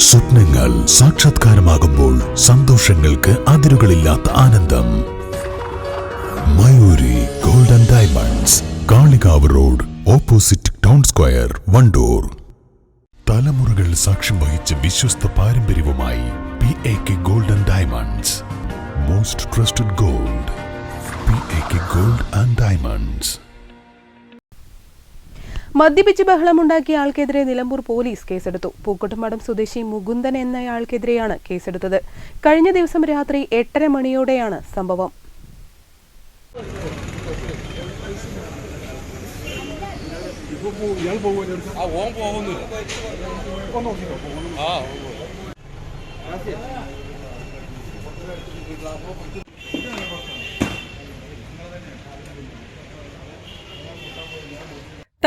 സ്വപ്നങ്ങൾ സാക്ഷാത്കാരമാകുമ്പോൾ സന്തോഷങ്ങൾക്ക് അതിരുകളില്ലാത്ത ആനന്ദം. Mayuri golden diamonds Kalikavu road opposite town square Wandoor. തലമുറകൾ സാക്ഷ്യം വഹിച്ച വിശ്വസ്ത പാരമ്പര്യവുമായി P A K golden diamonds. Most trusted gold P A K gold and diamonds. മദ്യപിച്ച് ബഹളമുണ്ടാക്കിയ ആൾക്കെതിരെ നിലമ്പൂർ പോലീസ് കേസെടുത്തു. പൂക്കോട്ടുമടം സ്വദേശി മുകുന്ദൻ എന്നയാൾക്കെതിരെയാണ് കേസെടുത്തത്. കഴിഞ്ഞ ദിവസം രാത്രി എട്ടര മണിയോടെയാണ് സംഭവം.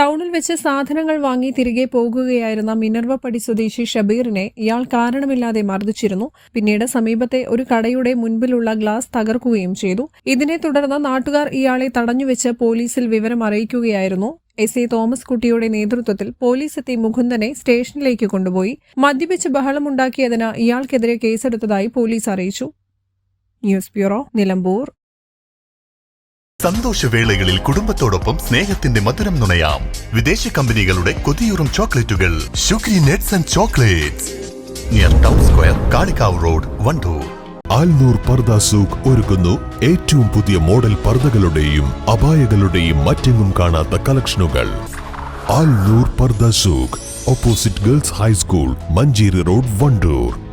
ടൗണിൽ വെച്ച് സാധനങ്ങൾ വാങ്ങി തിരികെ പോകുകയായിരുന്ന മിനർവപ്പടി സ്വദേശി ഷബീറിനെ ഇയാൾ കാരണമില്ലാതെ മർദ്ദിച്ചിരുന്നു. പിന്നീട് സമീപത്തെ ഒരു കടയുടെ മുൻപിലുള്ള ഗ്ലാസ് തകർക്കുകയും ചെയ്തു. ഇതിനെ തുടർന്ന് നാട്ടുകാർ ഇയാളെ തടഞ്ഞുവെച്ച് പോലീസിൽ വിവരം അറിയിക്കുകയായിരുന്നു. എസ് എ തോമസ് കുട്ടിയുടെ നേതൃത്വത്തിൽ പോലീസ് എത്തി മുകുന്ദനെ സ്റ്റേഷനിലേക്ക് കൊണ്ടുപോയി. മദ്യപിച്ച് ബഹളമുണ്ടാക്കിയതിന് ഇയാൾക്കെതിരെ കേസെടുത്തതായി പോലീസ് അറിയിച്ചു. News bureau Nilambur. സന്തോഷവേളകളിൽ കുടുംബത്തോടൊപ്പം സ്നേഹത്തിന്റെ മധുരം നുണയാം. വിദേശ കമ്പനികളുടെ കൊതിയൂറും ചോക്ലേറ്റുകൾ. ഷുഗ്രി nets and chocolates. Near town square Kalikavu road Wandoor. Alnoor പർദ സൂഖ് ഒരുക്കുന്നു ഏറ്റവും പുതിയ മോഡൽ പർദകളുടെയും അപായകളുടെയും മറ്റെങ്ങും കാണാത്ത കളക്ഷനുകൾ. ആൽനൂർ പർദ സൂഖ് opposite girls high school Manjeri road Wandoor.